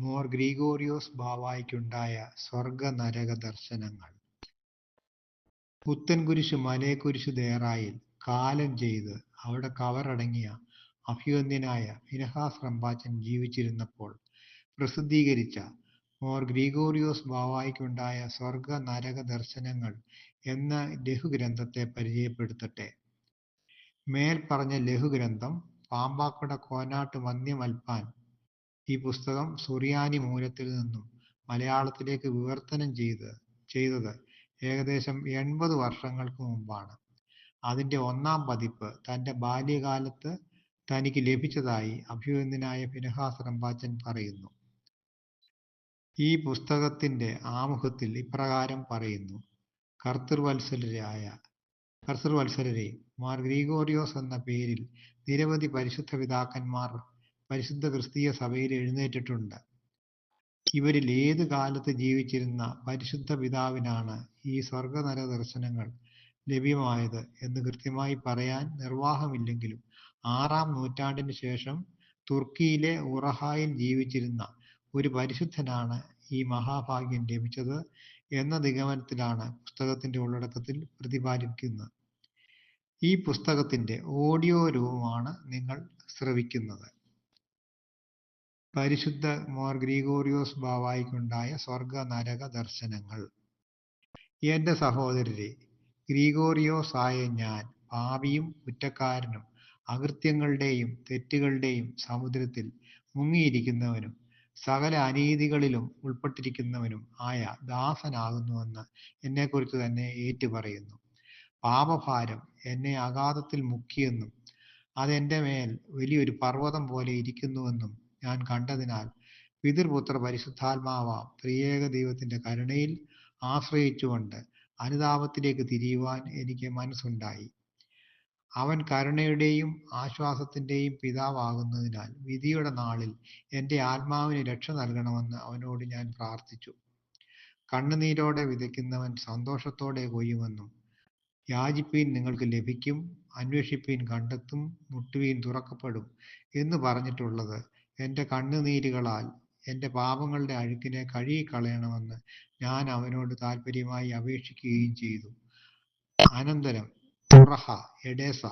മോർ ഗ്രിഗോറിയോസ് ബാവായ്ക്കുണ്ടായ സ്വർഗ-നരക ദർശനങ്ങൾ. പുത്തൻകുരിശ് മലയക്കുരിശ് ദേറായിൽ കാലം ചെയ്ത് അവിടെ കവറടങ്ങിയ അഭിവന്ദ്യനായ ഫിനഹാസ് റമ്പാച്ചൻ ജീവിച്ചിരുന്നപ്പോൾ പ്രസിദ്ധീകരിച്ച മോർ ഗ്രിഗോറിയോസ് ബാവായ്ക്കുണ്ടായ സ്വർഗ-നരക ദർശനങ്ങൾ എന്ന ലഘുഗ്രന്ഥത്തെ പരിചയപ്പെടുത്തട്ടെ. മേൽപ്പറഞ്ഞ ലഘുഗ്രന്ഥം പാമ്പാക്കുട കോനാട്ട് വന്യമൽപ്പാൻ ഈ പുസ്തകം സുറിയാനി മൂലത്തിൽ നിന്നും മലയാളത്തിലേക്ക് വിവർത്തനം ചെയ്ത് ചെയ്തത് ഏകദേശം എൺപത് വർഷങ്ങൾക്ക് മുമ്പാണ്. അതിന്റെ ഒന്നാം പതിപ്പ് തന്റെ ബാല്യകാലത്ത് തനിക്ക് ലഭിച്ചതായി അഭിവന്ദ്യനായ പിനഹാസ് റമ്പാച്ചൻ പറയുന്നു. ഈ പുസ്തകത്തിന്റെ ആമുഖത്തിൽ ഇപ്രകാരം പറയുന്നു. കർത്തൃവത്സലരേ, മാർ ഗ്രിഗോറിയോസ് എന്ന പേരിൽ നിരവധി പരിശുദ്ധ പിതാക്കന്മാർ പരിശുദ്ധ ക്രിസ്തീയ സഭയിൽ എഴുന്നേറ്റിട്ടുണ്ട്. ഇവരിൽ ഏത് കാലത്ത് ജീവിച്ചിരുന്ന പരിശുദ്ധ പിതാവിനാണ് ഈ സ്വർഗ-നരക ദർശനങ്ങൾ ലഭ്യമായത് എന്ന് കൃത്യമായി പറയാൻ നിർവാഹമില്ലെങ്കിലും ആറാം നൂറ്റാണ്ടിന് ശേഷം തുർക്കിയിലെ ഉറഹായിൽ ജീവിച്ചിരുന്ന ഒരു പരിശുദ്ധനാണ് ഈ മഹാഭാഗ്യം ലഭിച്ചത് എന്ന നിഗമനത്തിലാണ് പുസ്തകത്തിന്റെ ഉള്ളടക്കത്തിൽ പ്രതിപാദിക്കുന്നത്. ഈ പുസ്തകത്തിന്റെ ഓഡിയോ രൂപമാണ് നിങ്ങൾ ശ്രവിക്കുന്നത്. പരിശുദ്ധ മോർ ഗ്രിഗോറിയോസ് ബാവായിക്കുണ്ടായ സ്വർഗ-നരക ദർശനങ്ങൾ. എന്റെ സഹോദരരെ ഗ്രിഗോറിയോസ് ആയ ഞാൻ പാപിയും കുറ്റക്കാരനും അകൃത്യങ്ങളുടെയും തെറ്റുകളുടെയും സമുദ്രത്തിൽ മുങ്ങിയിരിക്കുന്നവനും സകല അനീതികളിലും ഉൾപ്പെട്ടിരിക്കുന്നവനും ആയ ദാസനാകുന്നുവെന്ന് എന്നെക്കുറിച്ച് തന്നെ ഏറ്റുപറയുന്നു. പാപഭാരം എന്നെ അഗാധത്തിൽ മുക്കിയെന്നും അത് എന്റെ മേൽ വലിയൊരു പർവതം പോലെ ഇരിക്കുന്നുവെന്നും ഞാൻ കണ്ടതിനാൽ പിതൃപുത്ര പരിശുദ്ധാത്മാവാം ത്രിയേക ദൈവത്തിന്റെ കരുണയിൽ ആശ്രയിച്ചുകൊണ്ട് അനുതാപത്തിലേക്ക് തിരിയുവാൻ എനിക്ക് മനസ്സുണ്ടായി. അവൻ കരുണയുടെയും ആശ്വാസത്തിന്റെയും പിതാവാകുന്നതിനാൽ വിധിയുടെ നാളിൽ എന്റെ ആത്മാവിന് രക്ഷ നൽകണമെന്ന് അവനോട് ഞാൻ പ്രാർത്ഥിച്ചു. കണ്ണുനീരോടെ വിതയ്ക്കുന്നവൻ സന്തോഷത്തോടെ കൊയ്യുമെന്നും യാചിപ്പീൻ നിങ്ങൾക്ക് ലഭിക്കും, അന്വേഷിപ്പീൻ കണ്ടെത്തും, മുട്ടുവീൻ തുറക്കപ്പെടും എന്ന് പറഞ്ഞിട്ടുള്ളത് എന്റെ കണ്ണുനീരുകളാൽ എന്റെ പാപങ്ങളുടെ അഴുക്കിനെ കഴുകിക്കളയണമെന്ന് ഞാൻ അവനോട് താല്പര്യമായി അപേക്ഷിക്കുകയും ചെയ്തു. അനന്തരം തുറഹ എഡേസ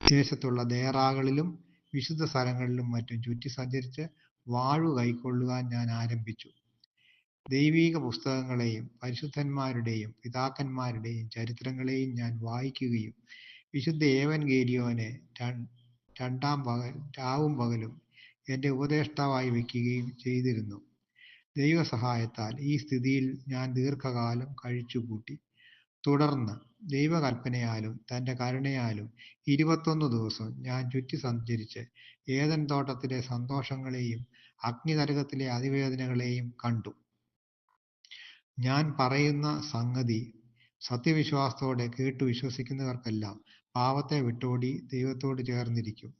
ദേശത്തുള്ള ദേറാകളിലും വിശുദ്ധ സ്ഥലങ്ങളിലും മറ്റും ചുറ്റി സഞ്ചരിച്ച് വാഴു കൈക്കൊള്ളുവാൻ ഞാൻ ആരംഭിച്ചു. ദൈവീക പുസ്തകങ്ങളെയും പരിശുദ്ധന്മാരുടെയും പിതാക്കന്മാരുടെയും ചരിത്രങ്ങളെയും ഞാൻ വായിക്കുകയും വിശുദ്ധ ഏവൻ ഗേരിയോനെ രണ്ടാം പകൽ രാവും പകലും എന്റെ ഉപദേഷ്ടാവായി വയ്ക്കുകയും ചെയ്തിരുന്നു. ദൈവസഹായത്താൽ ഈ സ്ഥിതിയിൽ ഞാൻ ദീർഘകാലം കഴിച്ചുകൂട്ടി. തുടർന്ന് ദൈവകൽപ്പനയാലും തന്റെ കരുണയാലും ഇരുപത്തൊന്ന് ദിവസം ഞാൻ ചുറ്റി സഞ്ചരിച്ച് ഏതൻ തോട്ടത്തിലെ സന്തോഷങ്ങളെയും അഗ്നിനരകത്തിലെ അതിവേദനകളെയും കണ്ടു. ഞാൻ പറയുന്ന സംഗതി സത്യവിശ്വാസത്തോടെ കേട്ടു വിശ്വസിക്കുന്നവർക്കെല്ലാം പാപത്തെ വിട്ടോടി ദൈവത്തോട് ചേർന്നിരിക്കും.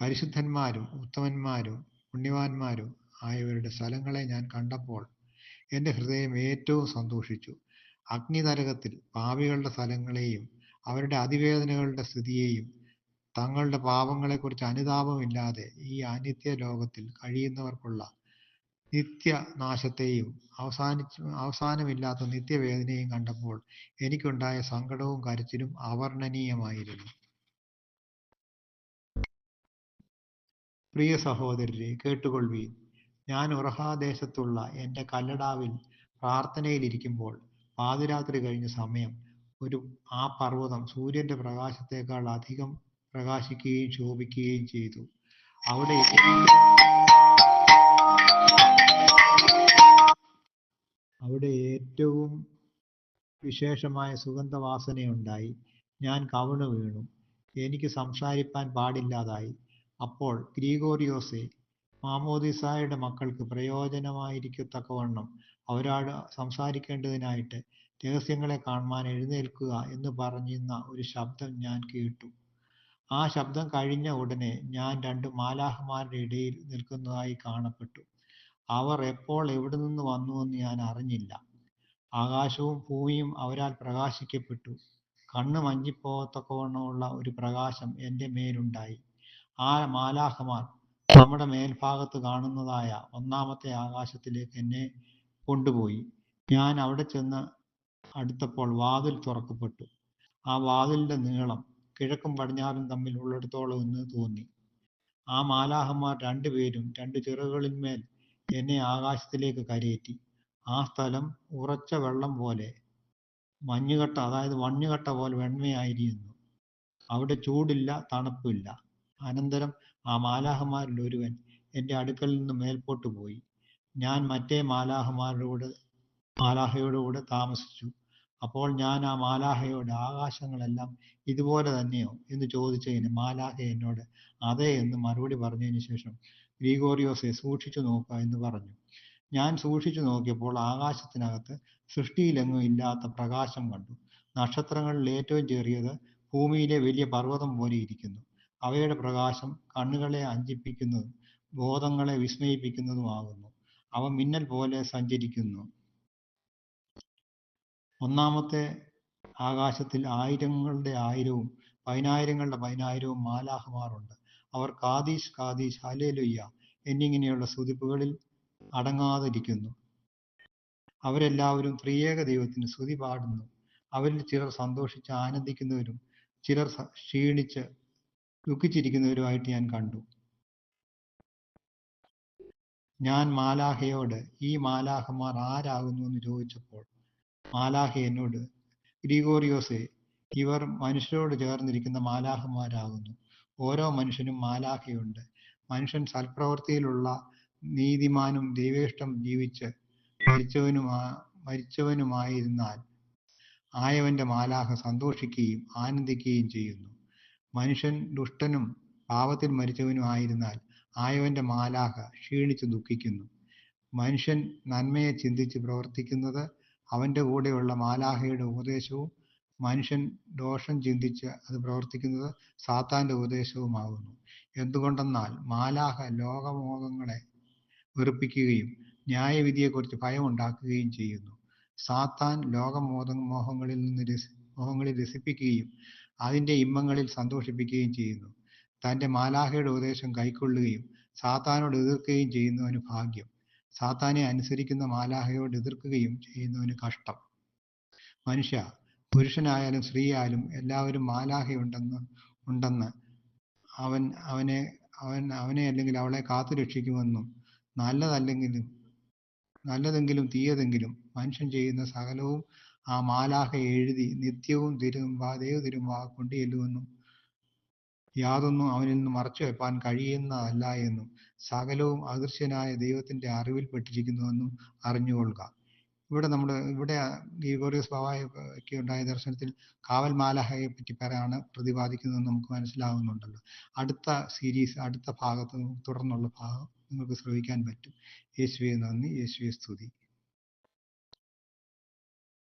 പരിശുദ്ധന്മാരും ഉത്തമന്മാരും പുണ്യവാന്മാരും ആയവരുടെ സ്ഥലങ്ങളെ ഞാൻ കണ്ടപ്പോൾ എന്റെ ഹൃദയം ഏറ്റവും സന്തോഷിച്ചു. അഗ്നിതരകത്തിൽ പാപികളുടെ സ്ഥലങ്ങളെയും അവരുടെ അതിവേദനകളുടെ സ്ഥിതിയെയും തങ്ങളുടെ പാപങ്ങളെക്കുറിച്ച് അനുതാപമില്ലാതെ ഈ അനിത്യ ലോകത്തിൽ കഴിയുന്നവർക്കുള്ള നിത്യനാശത്തെയും അവസാനമില്ലാത്ത നിത്യവേദനയും കണ്ടപ്പോൾ എനിക്കുണ്ടായ സങ്കടവും കരച്ചിലും അവർണനീയമായിരുന്നു. പ്രിയ സഹോദരരെ കേട്ടുകൊള്ളുവിൻ. ഞാൻ ഉറഹാദേശത്തുള്ള എന്റെ കല്ലടാവിൽ പ്രാർത്ഥനയിലിരിക്കുമ്പോൾ പാതിരാത്രി കഴിഞ്ഞ സമയം ഒരു ആ പർവതം സൂര്യന്റെ പ്രകാശത്തേക്കാൾ അധികം പ്രകാശിക്കുകയും ശോഭിക്കുകയും ചെയ്തു. അവിടെ അവിടെ ഏറ്റവും വിശേഷമായ സുഗന്ധവാസനയുണ്ടായി. ഞാൻ കവിണ്ണുവീണു. എനിക്ക് സംസാരിപ്പാൻ പാടില്ലാതായി. അപ്പോൾ ഗ്രിഗോറിയോസേ, മാമോദിസായുടെ മക്കൾക്ക് പ്രയോജനമായിരിക്കത്തക്കവണ്ണം അവരോട് സംസാരിക്കേണ്ടതിനായിട്ട് രഹസ്യങ്ങളെ കാണുവാൻ എഴുന്നേൽക്കുക എന്ന് പറഞ്ഞിരുന്ന ഒരു ശബ്ദം ഞാൻ കേട്ടു. ആ ശബ്ദം കഴിഞ്ഞ ഉടനെ ഞാൻ രണ്ട് മാലാഹമാരുടെ ഇടയിൽ നിൽക്കുന്നതായി കാണപ്പെട്ടു. അവർ എപ്പോൾ എവിടെ നിന്ന് വന്നുവെന്ന് ഞാൻ അറിഞ്ഞില്ല. ആകാശവും ഭൂമിയും അവരാൽ പ്രകാശിക്കപ്പെട്ടു. കണ്ണ് മഞ്ഞിപ്പോകത്തക്കവണ്ണമുള്ള ഒരു പ്രകാശം എന്റെ മേലുണ്ടായി. ആ മാലാഖമാർ നമ്മുടെ മേൽഭാഗത്ത് കാണുന്നതായ ഒന്നാമത്തെ ആകാശത്തിലേക്ക് എന്നെ കൊണ്ടുപോയി. ഞാൻ അവിടെ ചെന്ന് അടുത്തപ്പോൾ വാതിൽ തുറക്കപ്പെട്ടു. ആ വാതിലിന്റെ നീളം കിഴക്കും പടിഞ്ഞാറും തമ്മിൽ ഉള്ളിടത്തോളം എന്ന് തോന്നി. ആ മാലാഹന്മാർ രണ്ടുപേരും രണ്ട് ചിറകുകളിന്മേൽ എന്നെ ആകാശത്തിലേക്ക് കരയേറ്റി. ആ സ്ഥലം ഉറച്ച വെള്ളം പോലെ മഞ്ഞുകട്ട അതായത് മഞ്ഞുകട്ട പോലെ വെണ്മയായിരുന്നു. അവിടെ ചൂടില്ല തണുപ്പില്ല. അനന്തരം ആ മാലാഹമാരിൽ ഒരുവൻ എന്റെ അടുക്കൽ നിന്ന് മേൽപോട്ട് പോയി. ഞാൻ മറ്റേ മാലാഹമാരോട് മാലാഹയോടുകൂടെ മാലാഹയുടെ കൂടെ താമസിച്ചു. അപ്പോൾ ഞാൻ ആ മാലാഹയോട് ആകാശങ്ങളെല്ലാം ഇതുപോലെ തന്നെയോ എന്ന് ചോദിച്ചതിന് മാലാഹ എന്നോട് അതെ എന്ന് മറുപടി പറഞ്ഞതിന് ശേഷം ഗ്രീഗോറിയോസെ സൂക്ഷിച്ചു നോക്കുക എന്ന് പറഞ്ഞു. ഞാൻ സൂക്ഷിച്ചു നോക്കിയപ്പോൾ ആകാശത്തിനകത്ത് സൃഷ്ടിയിലെങ്ങും ഇല്ലാത്ത പ്രകാശം കണ്ടു. നക്ഷത്രങ്ങളിൽ ഏറ്റവും ചെറിയത് ഭൂമിയിലെ വലിയ പർവതം പോലെ ഇരിക്കുന്നു. അവയുടെ പ്രകാശം കണ്ണുകളെ അഞ്ചിപ്പിക്കുന്നതും ബോധങ്ങളെ വിസ്മയിപ്പിക്കുന്നതുമാകുന്നു. അവ മിന്നൽ പോലെ സഞ്ചരിക്കുന്നു. ഒന്നാമത്തെ ആകാശത്തിൽ ആയിരങ്ങളുടെ ആയിരവും പതിനായിരങ്ങളുടെ പതിനായിരവും മാലാഹമാറുണ്ട് അവർ കാദീഷ് കാദീഷ് ഹലേലുയ്യ എന്നിങ്ങനെയുള്ള സ്തുതിപ്പുകളിൽ അടങ്ങാതിരിക്കുന്നു. അവരെല്ലാവരും ത്രിയേക ദൈവത്തിന് സ്തുതി പാടുന്നു. അവരിൽ ചിലർ സന്തോഷിച്ച് ആനന്ദിക്കുന്നവരും ചിലർ ക്ഷീണിച്ച് ദുഃഖിച്ചിരിക്കുന്നവരുമായിട്ട് ഞാൻ കണ്ടു. ഞാൻ മാലാഹയോട് ഈ മാലാഹമാർ ആരാകുന്നു? എന്ന് ചോദിച്ചപ്പോൾ മാലാഹ എന്നോട് ഗ്രിഗോറിയോസെ ഇവർ മനുഷ്യരോട് ചേർന്നിരിക്കുന്ന മാലാഹമാരാകുന്നു ഓരോ മനുഷ്യനും മാലാഹയുണ്ട്. മനുഷ്യൻ സൽപ്രവൃത്തിയിലുള്ള നീതിമാനും ദൈവേഷ്ടം ജീവിച്ച് മരിച്ചവനുമാ മരിച്ചവനുമായിരുന്നാൽ ആയവന്റെ മാലാഹ സന്തോഷിക്കുകയും ആനന്ദിക്കുകയും ചെയ്യുന്നു. മനുഷ്യൻ ദുഷ്ടനും പാപത്തിൽ മരിച്ചവനും ആയിരുന്നാൽ ആയവന്റെ മാലാഹ ക്ഷീണിച്ച് ദുഃഖിക്കുന്നു. മനുഷ്യൻ നന്മയെ ചിന്തിച്ച് പ്രവർത്തിക്കുന്നത് അവന്റെ കൂടെയുള്ള മാലാഹയുടെ ഉപദേശവും മനുഷ്യൻ ദോഷം ചിന്തിച്ച് അത് പ്രവർത്തിക്കുന്നത് സാത്താന്റെ ഉപദേശവുമാകുന്നു. എന്തുകൊണ്ടെന്നാൽ മാലാഹ ലോകമോഹങ്ങളെ വെറുപ്പിക്കുകയും ന്യായവിധിയെക്കുറിച്ച് ഭയമുണ്ടാക്കുകയും ചെയ്യുന്നു. സാത്താൻ ലോകമോഹ മോഹങ്ങളിൽ നിന്ന് രസി മോഹങ്ങളിൽ രസിപ്പിക്കുകയും അതിന്റെ ഇമ്മങ്ങളിൽ സന്തോഷിപ്പിക്കുകയും ചെയ്യുന്നു. തന്റെ മാലാഹയുടെ ഉപദേശം കൈക്കൊള്ളുകയും സാത്താനോട് എതിർക്കുകയും ചെയ്യുന്നവന് ഭാഗ്യം. സാത്താനെ അനുസരിക്കുന്ന മാലാഹയോട് എതിർക്കുകയും ചെയ്യുന്നവന് കഷ്ടം. മനുഷ്യ പുരുഷനായാലും സ്ത്രീയായാലും എല്ലാവരും മാലാഹയുണ്ടെന്ന് ഉണ്ടെന്ന് അവൻ അവനെ അവൻ അവനെ അല്ലെങ്കിൽ അവളെ കാത്തു രക്ഷിക്കുമെന്നും നല്ലതല്ലെങ്കിലും നല്ലതെങ്കിലും തീയതെങ്കിലും മനുഷ്യൻ ചെയ്യുന്ന സകലവും ആ മാലാഹ എഴുതി നിത്യവും തിരുമുമ്പാ തിരും വാ കൊണ്ടുചെല്ലുമെന്നും യാതൊന്നും അവനിൽ നിന്ന് മറച്ചു വെപ്പാൻ കഴിയുന്നതല്ല എന്നും സകലവും അദൃശ്യനായ ദൈവത്തിന്റെ അറിവിൽപ്പെട്ടിരിക്കുന്നുവെന്നും അറിഞ്ഞുകൊള്ളുക. ഇവിടെ നമ്മൾ ഇവിടെ ഗീഗോറിയസ് ബാബായ്ക്ക് ഉണ്ടായ ദർശനത്തിൽ കാവൽ മാലാഹയെ പറ്റി പറയാണ് പ്രതിപാദിക്കുന്നത് നമുക്ക് മനസ്സിലാവുന്നുണ്ടല്ലോ. അടുത്ത സീരീസ് അടുത്ത ഭാഗത്ത് തുടർന്നുള്ള ഭാഗം നിങ്ങൾക്ക് ശ്രവിക്കാൻ പറ്റും. യേശുവെ നന്ദി. യേശുവെ സ്തുതി.